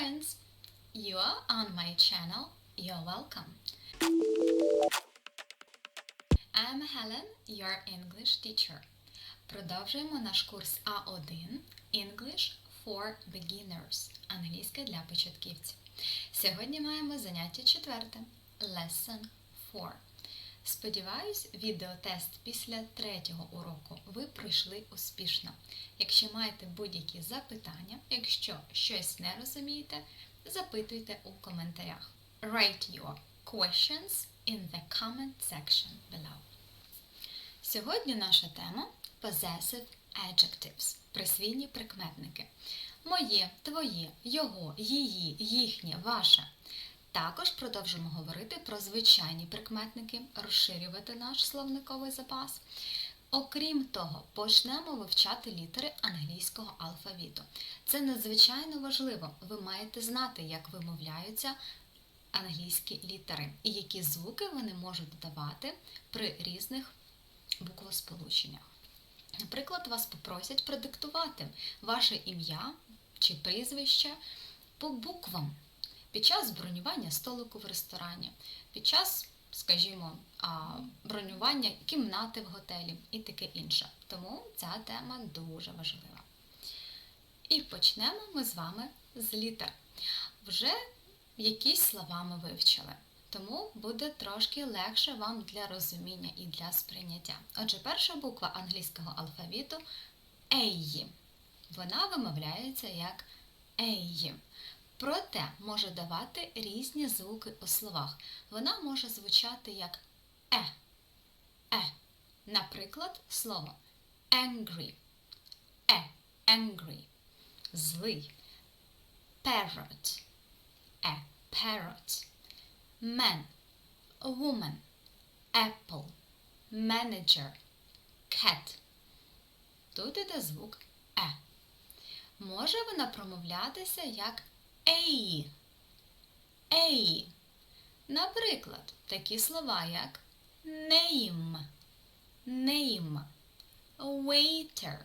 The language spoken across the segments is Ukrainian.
friends! You are on my channel. You're welcome. I'm Helen, your English teacher. Продовжуємо наш курс А1 English for Beginners. Англійська для початківців. Сьогодні маємо заняття четверте. Lesson 4. Сподіваюсь, відеотест після третього уроку ви пройшли успішно. Якщо маєте будь-які запитання, якщо щось не розумієте, запитуйте у коментарях. Write your questions in the comment section below. Сьогодні наша тема possessive adjectives присвійні прикметники. Моє, твоє, його, її, їхнє, ваше. Також продовжимо говорити про звичайні прикметники, розширювати наш словниковий запас. Окрім того, почнемо вивчати літери англійського алфавіту. Це надзвичайно важливо. Ви маєте знати, як вимовляються англійські літери і які звуки вони можуть давати при різних буквосполученнях. Наприклад, вас попросять продиктувати ваше ім'я чи прізвище по буквам під час бронювання столику в ресторані, під час, скажімо, бронювання кімнати в готелі і таке інше. Тому ця тема дуже важлива. І почнемо ми з вами з літер. Вже якісь слова ми вивчили. Тому буде трошки легше вам для розуміння і для сприйняття. Отже, перша буква англійського алфавіту Ей. Вона вимовляється як Ей. Проте може давати різні звуки у словах. Вона може звучати як е, е. Наприклад, слово angry, е, angry, злий, parrot, е, parrot, man, woman, apple, manager, cat. Тут іде звук е. Може вона промовлятися як Ей. Ей. Наприклад, такі слова, як name, name, waiter,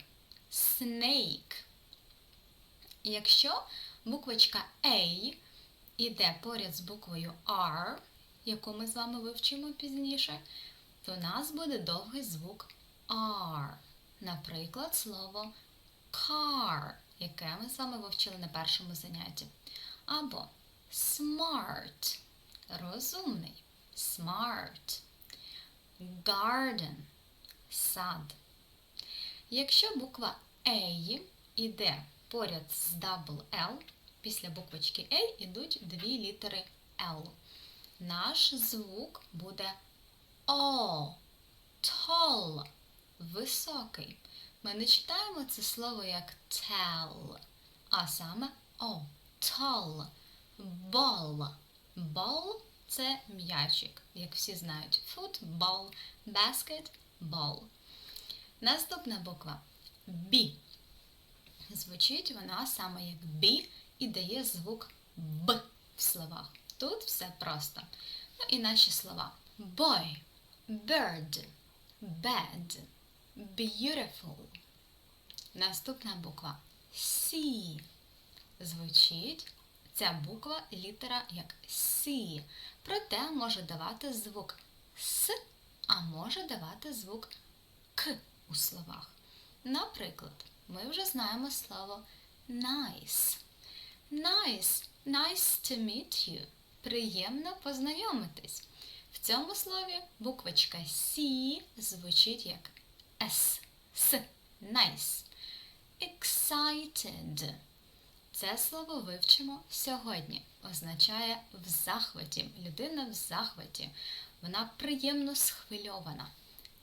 snake. Якщо буквочка A іде поряд з буквою R, яку ми з вами вивчимо пізніше, то у нас буде довгий звук R. Наприклад, слово car, яке ми з вами вивчили на першому занятті. Або smart розумний. Smart. Garden сад. Якщо буква A іде поряд з double L, після буквочки A йдуть дві літери L. Наш звук буде O. Tall. Високий. Ми не читаємо це слово як tell, а саме O. Tall. Ball. Ball – це м'ячик, як всі знають. Football, basketball. Наступна буква B. Звучить вона саме як B і дає звук Б в словах. Тут все просто. Ну і наші слова. Boy, bird, bed, beautiful. Наступна буква C. Звучить ця буква літера як С. Проте може давати звук С, а може давати звук К у словах. Наприклад, ми вже знаємо слово nice. Nice, nice to meet you. Приємно познайомитись. В цьому слові буквочка С звучить як С. С. Nice. Excited. Це слово вивчимо сьогодні. Означає в захваті. Людина в захваті. Вона приємно схвильована.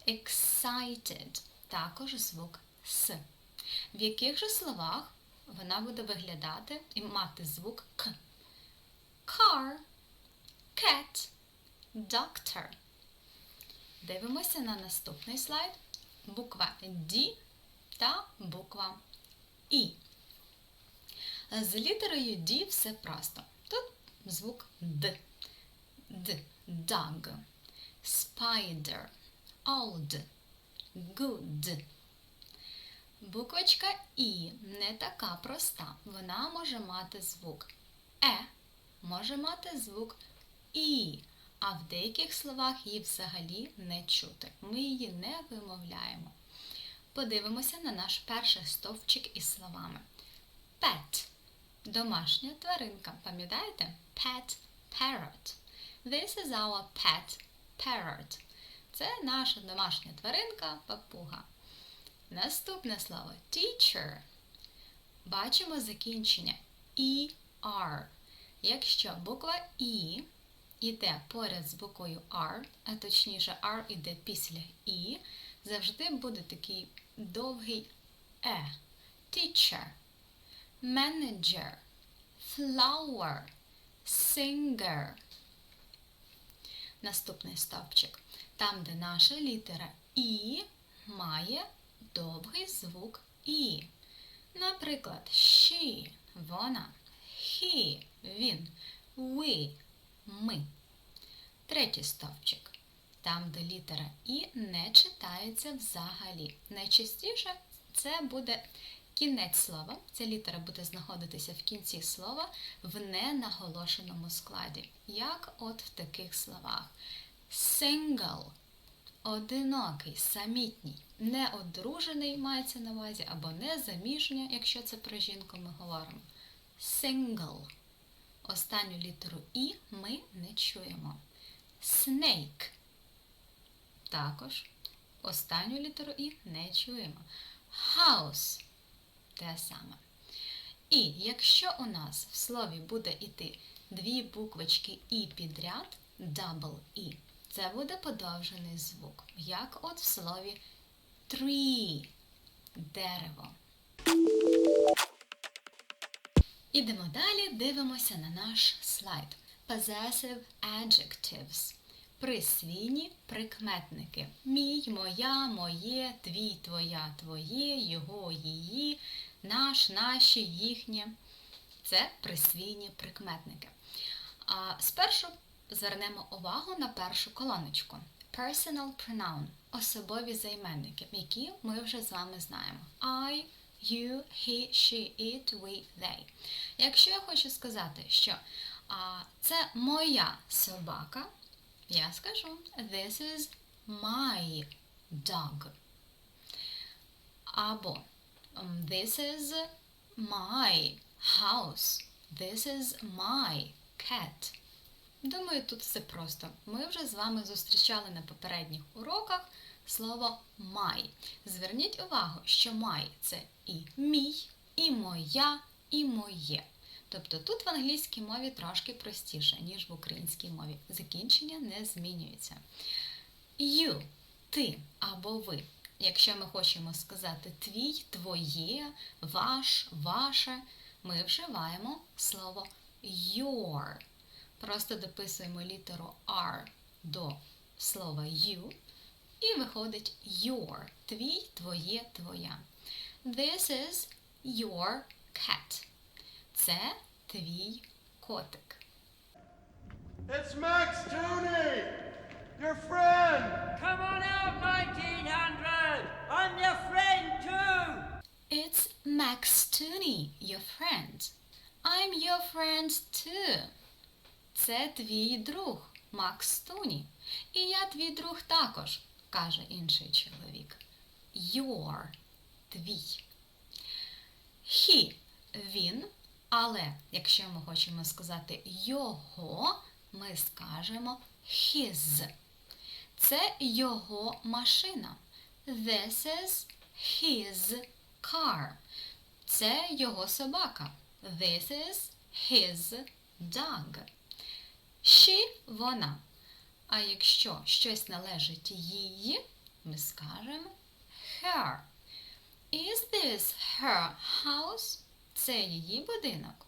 Excited. Також звук С. В яких же словах вона буде виглядати і мати звук К? Car, cat, doctor. Дивимося на наступний слайд. Буква D та буква І. З літерою D все просто. Тут звук Д. Д. Dog. Spider. Old. Good. Буквочка І не така проста. Вона може мати звук е може мати звук і, а в деяких словах її взагалі не чути. Ми її не вимовляємо. Подивимося на наш перший стовпчик із словами. Pet – домашня тваринка. Пам'ятаєте? Pet parrot. This is our pet parrot. Це наша домашня тваринка папуга. Наступне слово teacher. Бачимо закінчення ER. Якщо буква І йде поряд з буквою R, а точніше R йде після І, завжди буде такий довгий Е. Teacher, manager, flower, singer. Наступний стовпчик. Там, де наша літера І має довгий звук І. Наприклад, she – вона, he – він, we – ми. Третій стовпчик. Там, де літера І не читається взагалі. Найчастіше це буде кінець слова. Ця літера буде знаходитися в кінці слова в ненаголошеному складі. Як от в таких словах. Single – одинокий, самітній, неодружений мається на увазі, або незаміжня, якщо це про жінку ми говоримо. Single. Останню літеру І ми не чуємо. Snake. Також останню літеру І не чуємо. House. Те саме. І якщо у нас в слові буде йти дві буквочки І підряд, double І, це буде подовжений звук, як от в слові tree – дерево. Ідемо далі, дивимося на наш слайд. Possessive adjectives. Присвійні прикметники. Мій, моя, моє, твій, твоя, твоє, його, її, наш, наші, їхнє. Це присвійні прикметники. А спершу звернемо увагу на першу колоночку. Personal pronoun особові займенники, які ми вже з вами знаємо. I, you, he, she, it, we, they. Якщо я хочу сказати, що а, це моя собака, я скажу This is my dog. Або This is my house. This is my cat. Думаю, тут все просто. Ми вже з вами зустрічали на попередніх уроках слово my. Зверніть увагу, що my це і мій, і моя, і моє. Тобто тут в англійській мові трошки простіше, ніж в українській мові. Закінчення не змінюється. You ти або ви. Якщо ми хочемо сказати твій, твоє, ваш, ваше, ми вживаємо слово your. Просто дописуємо літеру R до слова you і виходить your. Твій, твоє, твоя. This is your cat. Це твій котик. It's Max Tooney, your friend. Come on out, 1900! I'm your friend too! It's Max Tooney, your friend. I'm your friend too. Це твій друг, Макс Туні. І я твій друг також, каже інший чоловік. Your – твій. He – він, але якщо ми хочемо сказати його, ми скажемо his. Це його машина. This is his car. Це його собака. This is his dog. She – вона. А якщо щось належить їй, ми скажемо her. Is this her house? Це її будинок.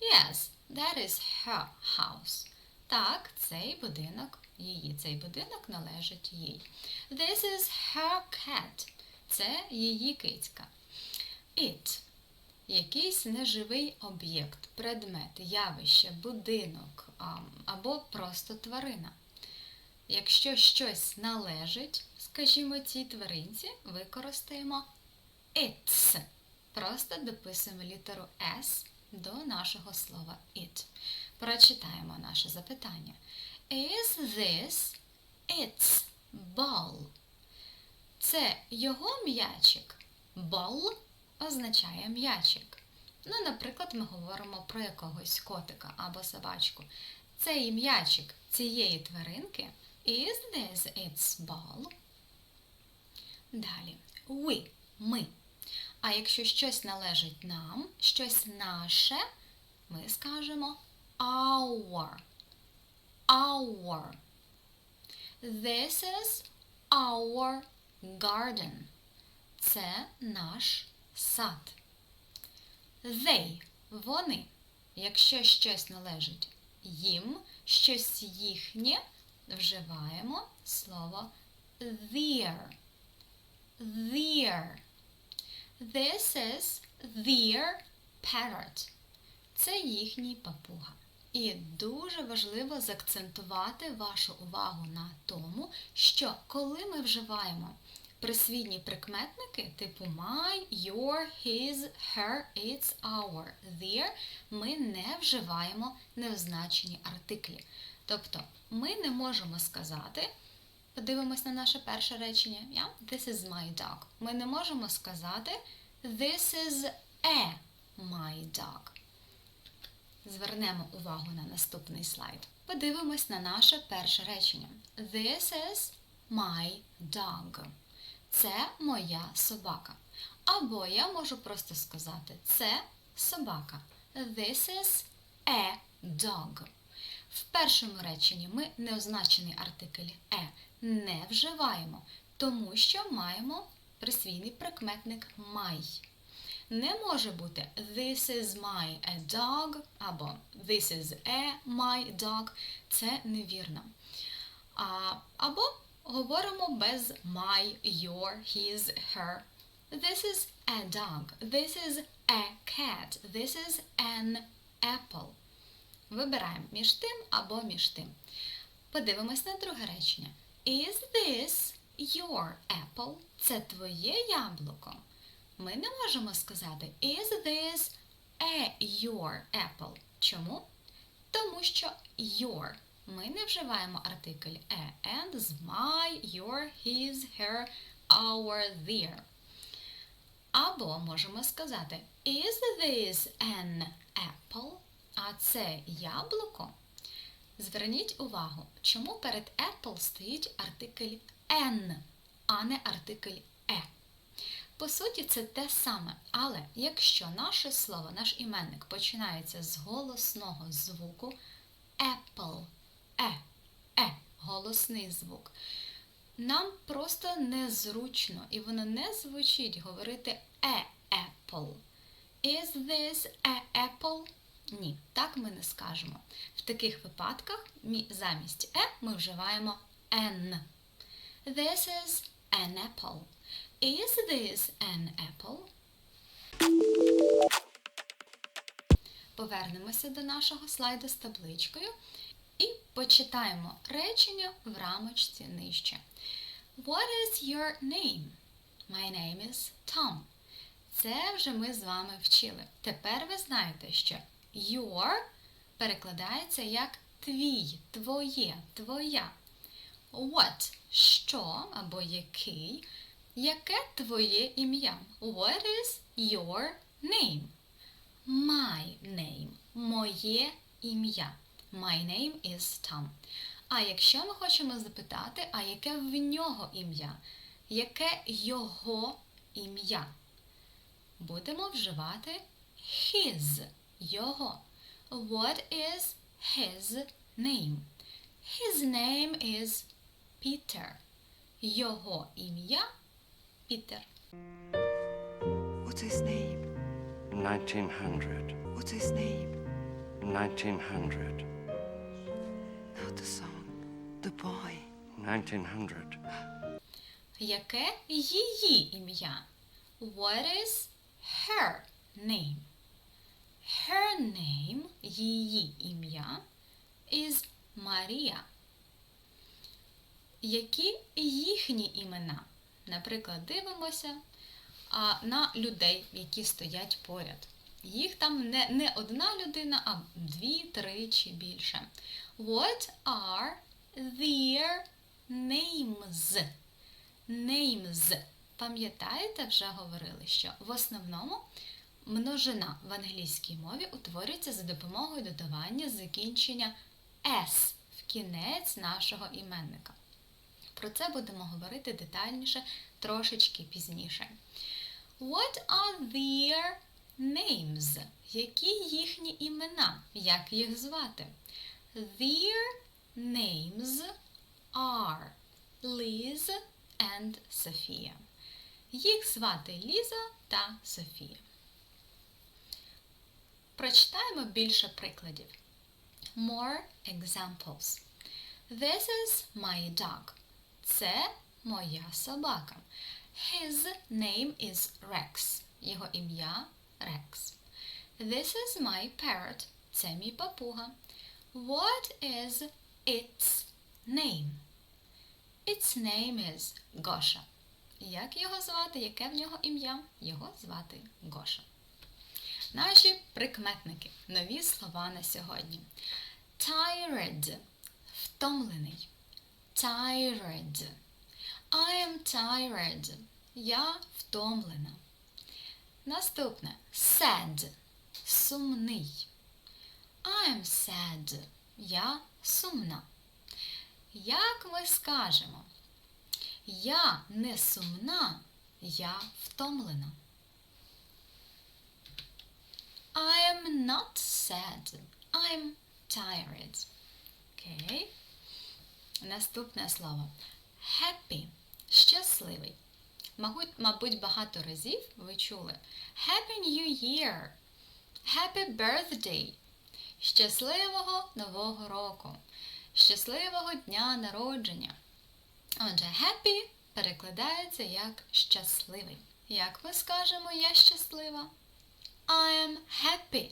Yes, that is her house. Так, цей будинок її. Цей будинок належить їй. This is her cat. Це її кицька. It. Якийсь неживий об'єкт, предмет, явище, будинок або просто тварина. Якщо щось належить, скажімо, цій тваринці, використаємо its. Просто дописуємо літеру S до нашого слова it. Прочитаємо наше запитання. Is this its ball? Це його м'ячик. Ball означає м'ячик. Ну, наприклад, ми говоримо про якогось котика або собачку. Цей м'ячик цієї тваринки. Is this its ball? Далі. We – ми. А якщо щось належить нам, щось наше, ми скажемо our. Our. This is our garden. Це наш сад. They – вони. Якщо щось належить їм, щось їхнє, вживаємо слово their. Their. This is their parrot. Це їхній папуга. І дуже важливо заакцентувати вашу увагу на тому, що коли ми вживаємо присвідні прикметники типу my, your, his, her, its, our, their, ми не вживаємо неозначені артиклі. Тобто ми не можемо сказати, подивимось на наше перше речення, yeah? this is my dog. Ми не можемо сказати this is a my dog. Звернемо увагу на наступний слайд. Подивимось на наше перше речення. This is my dog. Це моя собака. Або я можу просто сказати це собака. This is a dog. В першому реченні ми неозначений артикль е не вживаємо, тому що маємо присвійний прикметник my. Не може бути this is my a dog або this is a my dog. Це невірно. А, або говоримо без my, your, his, her. This is a dog. This is a cat. This is an apple. Вибираємо між тим або між тим. Подивимось на друге речення. Is this your apple? Це твоє яблуко. Ми не можемо сказати Is this a your apple? Чому? Тому що your. Ми не вживаємо артикль a and з my, your, his, her, our, their. Або можемо сказати Is this an apple? А це яблуко. Зверніть увагу, чому перед apple стоїть артикль n, а не артикль e. По суті, це те саме, але якщо наше слово, наш іменник починається з голосного звуку apple, е, е, голосний звук, нам просто незручно і воно не звучить говорити е apple. Is this a apple? Ні, так ми не скажемо. В таких випадках замість е ми вживаємо n. This is an apple. Is this an apple? Повернемося до нашого слайду з табличкою і почитаємо речення в рамочці нижче. What is your name? My name is Tom. Це вже ми з вами вчили. Тепер ви знаєте, що your перекладається як твій, твоє, твоя. What що або який, яке твоє ім'я? What is your name? My name. Моє ім'я. My name is Tom. А якщо ми хочемо запитати, а яке в нього ім'я? Яке його ім'я? Будемо вживати his, його. What is his name? His name is Peter. Його ім'я Пітер. What's his name? 1900. What's his name? 1900. Not the song. The boy. 1900. Яке її ім'я? What is her name? Her name, її ім'я, is Марія. Які їхні імена? Наприклад, дивимося на людей, які стоять поряд. Їх там не, не одна людина, а дві, три чи більше. What are their names? Names. Пам'ятаєте, вже говорили, що в основному множина в англійській мові утворюється за допомогою додавання закінчення s в кінець нашого іменника. Про це будемо говорити детальніше трошечки пізніше. What are their names? Які їхні імена? Як їх звати? Their names are Liz and Sophia. Їх звати Ліза та Софія. Прочитаємо більше прикладів. More examples. This is my dog. Це моя собака. His name is Rex. Його ім'я Rex. This is my parrot. Це мій папуга. What is its name? Its name is Гоша. Як його звати? Яке в нього ім'я? Його звати Гоша. Наші прикметники. Нові слова на сьогодні. Tired. Втомлений. Tired. I am tired. Я втомлена. Наступне sad. Сумний. I am sad. Я сумна. Як ми скажемо? Я не сумна, я втомлена. I am not sad. I'm tired. Окей. Наступне слово. Happy. Щасливий. Мабуть, багато разів ви чули. Happy New Year. Happy Birthday. Щасливого Нового року. Щасливого дня народження. Отже, happy перекладається як щасливий. Як ми скажемо я щаслива? I am happy.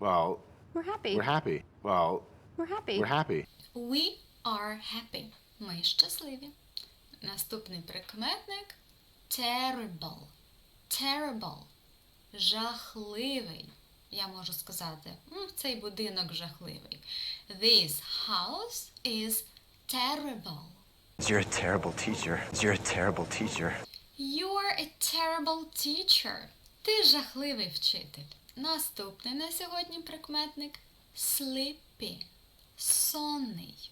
Well, We're happy. we're happy. Well, We're happy. we're happy. We are happy. Ми щасливі. Наступний прикметник terrible. Terrible. Жахливий. Я можу сказати, «М, цей будинок жахливий. This house is terrible. You're a terrible teacher. You're a terrible teacher. You're a terrible teacher. Ти жахливий вчитель. Наступний на сьогодні прикметник sleepy. Сонний.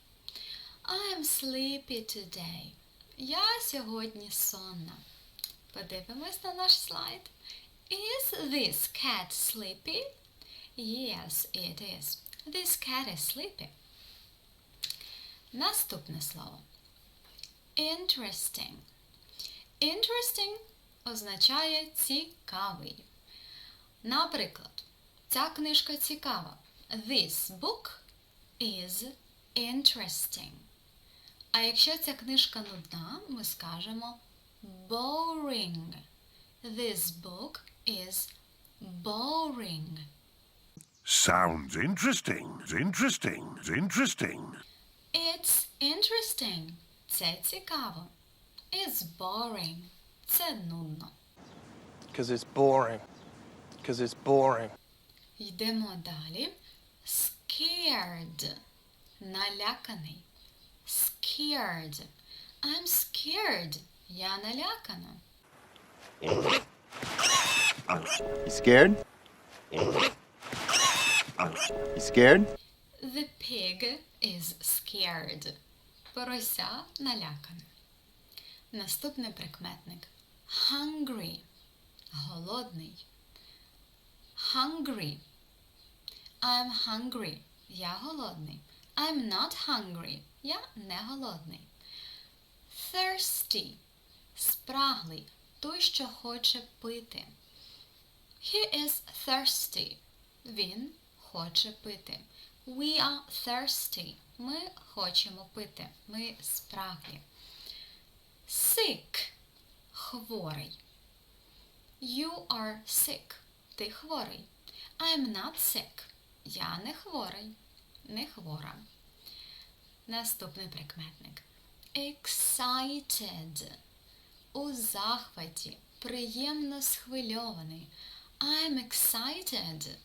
I'm sleepy today. Я сьогодні сонна. Подивимось на наш слайд. Is this cat sleepy? Yes, it is. This cat is sleepy. Наступне слово. Interesting. Interesting означає цікавий. Наприклад, ця книжка цікава. This book is interesting. А якщо ця книжка нудна, ми скажемо boring. This book is boring. Sounds interesting. Interesting. Interesting. It's interesting. Це цікаво. It's boring. Це нудно. Because it's boring. Because it's boring. Йдемо далі. Scared. Наляканий. Scared. I'm scared. Я налякана. You scared? You scared? The pig is scared. Порося налякане. Наступний прикметник. Hungry. Голодний. Hungry. I'm hungry. Я голодний. I'm not hungry. Я не голодний. Thirsty. Спраглий. Той, що хоче пити. He is thirsty. Він хоче пити. We are thirsty. Ми хочемо пити. Ми спраглі. Sick. Хворий. You are sick. Ти хворий. I'm not sick. Я не хворий. Не хвора. Наступний прикметник. Excited. У захваті. Приємно схвильований. I'm excited.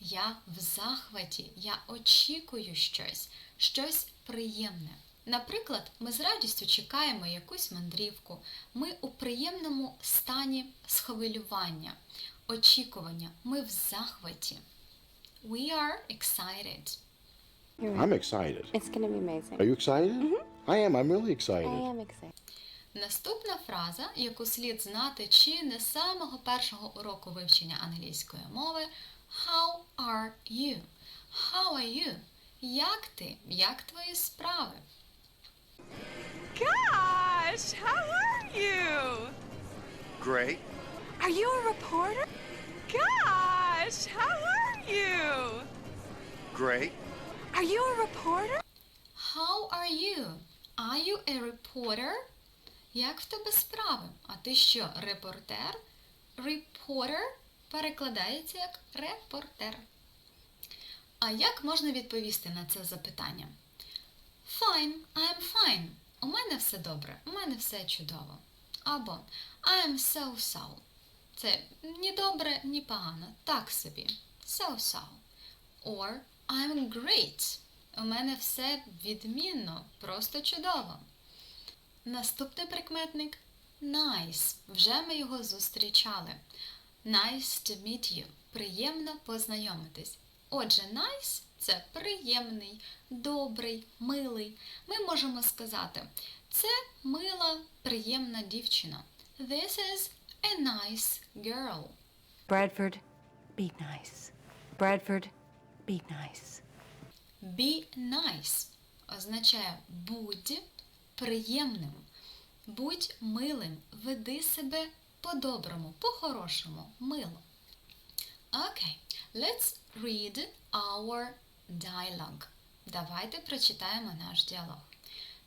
Я в захваті, я очікую щось, щось приємне. Наприклад, ми з радістю чекаємо якусь мандрівку. Ми у приємному стані схвилювання, очікування. Ми в захваті. We are excited. I'm excited. It's gonna be amazing. Are you excited? I am. I'm really I am excited. Наступна фраза, яку слід знати чи не з самого першого уроку вивчення англійської мови How are you? How are you? Як ти? Як твої справи? Gosh, how are you? Great. Are you a reporter? Gosh, how are you? Great. Are you a reporter? How are you? Are you a reporter? Як в тебе справи? А ти що, репортер? Reporter перекладається як репортер. А як можна відповісти на це запитання? Fine, I'm fine. У мене все добре, у мене все чудово. Або I'm so-so. Це ні добре, ні погано. Так собі. So-so. Or I'm great. У мене все відмінно, просто чудово. Наступний прикметник nice. Вже ми його зустрічали. Nice to meet you. Приємно познайомитись. Отже, nice це приємний, добрий, милий. Ми можемо сказати, це мила, приємна дівчина. This is a nice girl. Bradford, be nice. Bradford, be nice. Be nice означає будь приємним, будь милим, веди себе по-доброму, по-хорошому, мило. Окей, let's read our dialogue. Давайте прочитаємо наш діалог.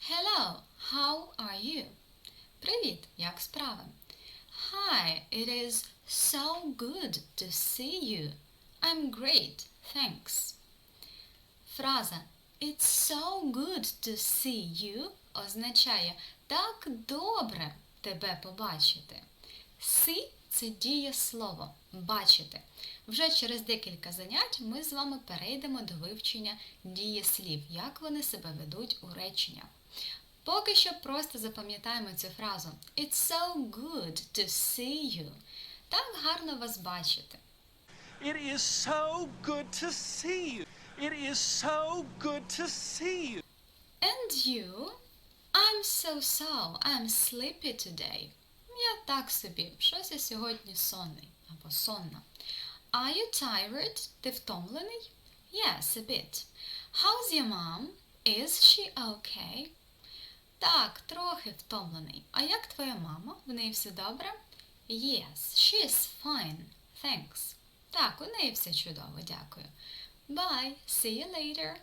Hello, how are you? Привіт, як справи? Hi, it is so good to see you. I'm great, thanks. Фраза It's so good to see you означає так добре тебе побачити. See – це дієслово бачити. Вже через декілька занять ми з вами перейдемо до вивчення дієслів, як вони себе ведуть у реченнях. Поки що просто запам'ятаємо цю фразу It's so good to see you. Так гарно вас бачити. It is so good to see you. It is so good to see you. And you? I'm so so. I'm sleepy today. Я так собі, щось я сьогодні сонний або сонна. Are you tired? Ти втомлений? Yes, a bit. How's your mom? Is she okay? Так, трохи втомлений. А як твоя мама? В неї все добре? Yes, she's fine. Thanks. Так, у неї все чудово, дякую. Bye. See you later.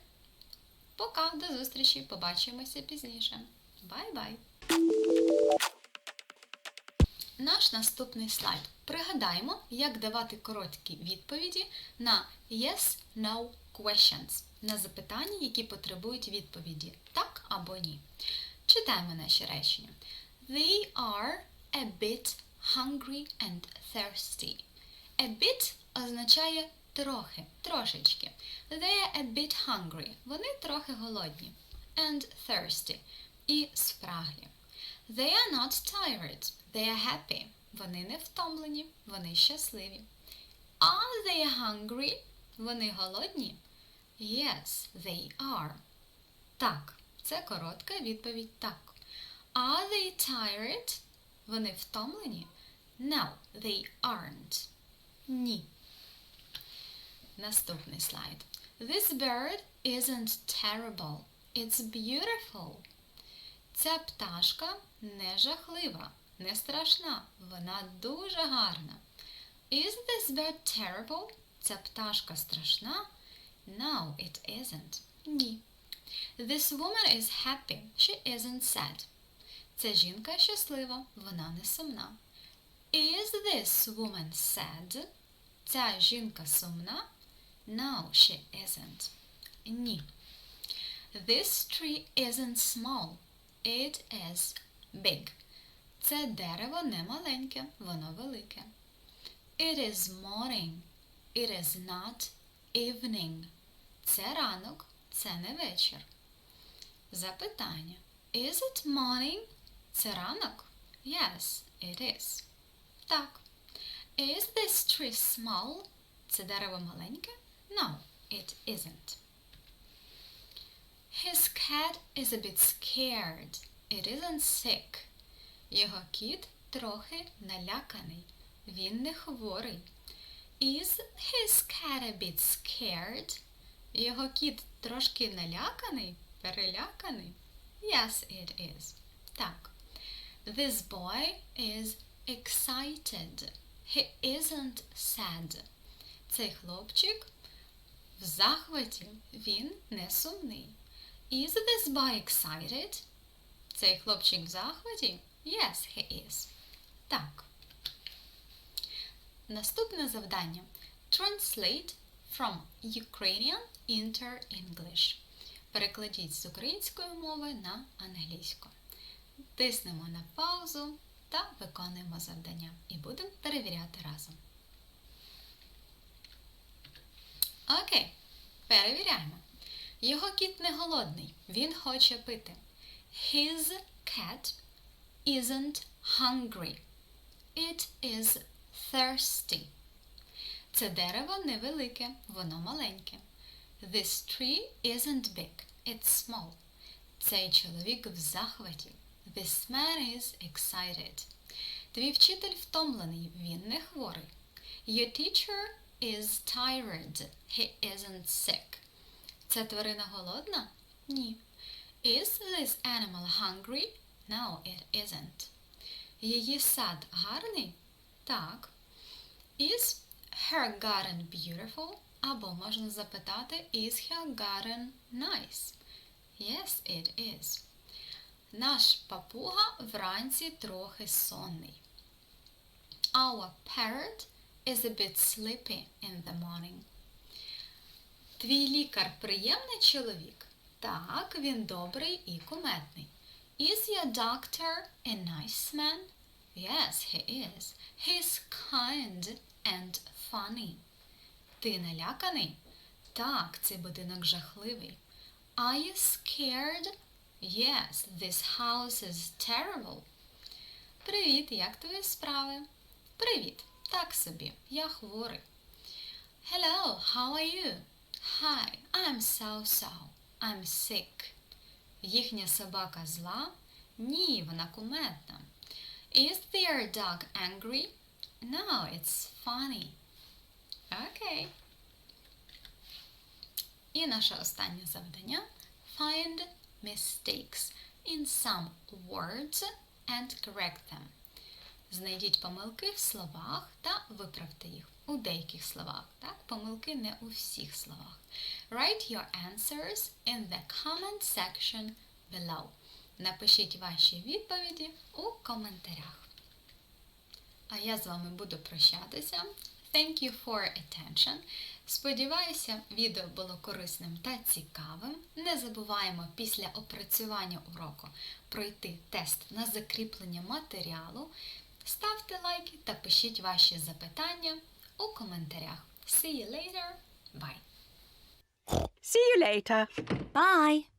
Пока, до зустрічі. Побачимося пізніше. Бай-бай. Наш наступний слайд. Пригадаємо, як давати короткі відповіді на yes, no questions, на запитання, які потребують відповіді так або ні. Читаємо наші речення. They are a bit hungry and thirsty. A bit означає трохи, трошечки. They are a bit hungry. Вони трохи голодні. And thirsty. І спраглі. They are not tired. They are happy. Вони не втомлені, вони щасливі. Are they hungry? Вони голодні? Yes, they are. Так, це коротка відповідь так. Are they tired? Вони втомлені? No, they aren't. Ні. Наступний слайд. This bird isn't terrible. It's beautiful. Ця пташка не жахлива, не страшна. Вона дуже гарна. Is this bird terrible? Ця пташка страшна? No, it isn't. Ні. This woman is happy. She isn't sad. Ця жінка щаслива, вона не сумна. Is this woman sad? Ця жінка сумна? No, she isn't. Ні. This tree isn't small. It is big. Це дерево не маленьке, воно велике. It is morning. It is not evening. Це ранок, це не вечір. Запитання. Is it morning? Це ранок? Yes, it is. Так. Is this tree small? Це дерево маленьке? No, it isn't. His cat is a bit scared. It isn't sick. Його кіт трохи наляканий. Він не хворий. Is his cat a bit scared? Його кіт трошки наляканий, переляканий. Yes, it is. Так. This boy is excited. He isn't sad. Цей хлопчик в захваті. Він не сумний. Is this boy excited? Цей хлопчик в захваті? Yes, he is. Так. Наступне завдання. Translate from Ukrainian into English. Перекладіть з української мови на англійську. Тиснемо на паузу та виконуємо завдання. І будемо перевіряти разом. Окей, перевіряємо. Його кіт не голодний. Він хоче пити. His cat isn't hungry. It is thirsty. Це дерево невелике, воно маленьке. This tree isn't big. It's small. Цей чоловік в захваті. This man is excited. Твій вчитель втомлений, він не хворий. Your teacher is tired. He isn't sick. Ця тварина голодна? Ні. Is this animal hungry? No, it isn't. Її сад гарний? Так. Is her garden beautiful? Або можна запитати Is her garden nice? Yes, it is. Наш папуга вранці трохи сонний. Our parrot is a bit sleepy in the morning. Твій лікар приємний чоловік? Так, він добрий і куметний. Is your doctor a nice man? Yes, he is. He's kind and funny. Ти наляканий? Так, цей будинок жахливий. Are you scared? Yes, this house is terrible. Привіт, як твої справи? Привіт, так собі, я хворий. Hello, how are you? Hi, I'm so-so. I'm sick. Їхня собака зла? Ні, вона куметна. Is their dog angry? No, it's funny. Окей. І наше останнє завдання Find mistakes in some words and correct them. Знайдіть помилки в словах та виправте їх у деяких словах. Так, помилки не у всіх словах. Write your answers in the comment section below. Напишіть ваші відповіді у коментарях. А я з вами буду прощатися. Thank you for attention. Сподіваюся, відео було корисним та цікавим. Не забуваємо після опрацювання уроку пройти тест на закріплення матеріалу. Ставте лайки та пишіть ваші запитання у коментарях. See you later. Bye. See you later. Bye.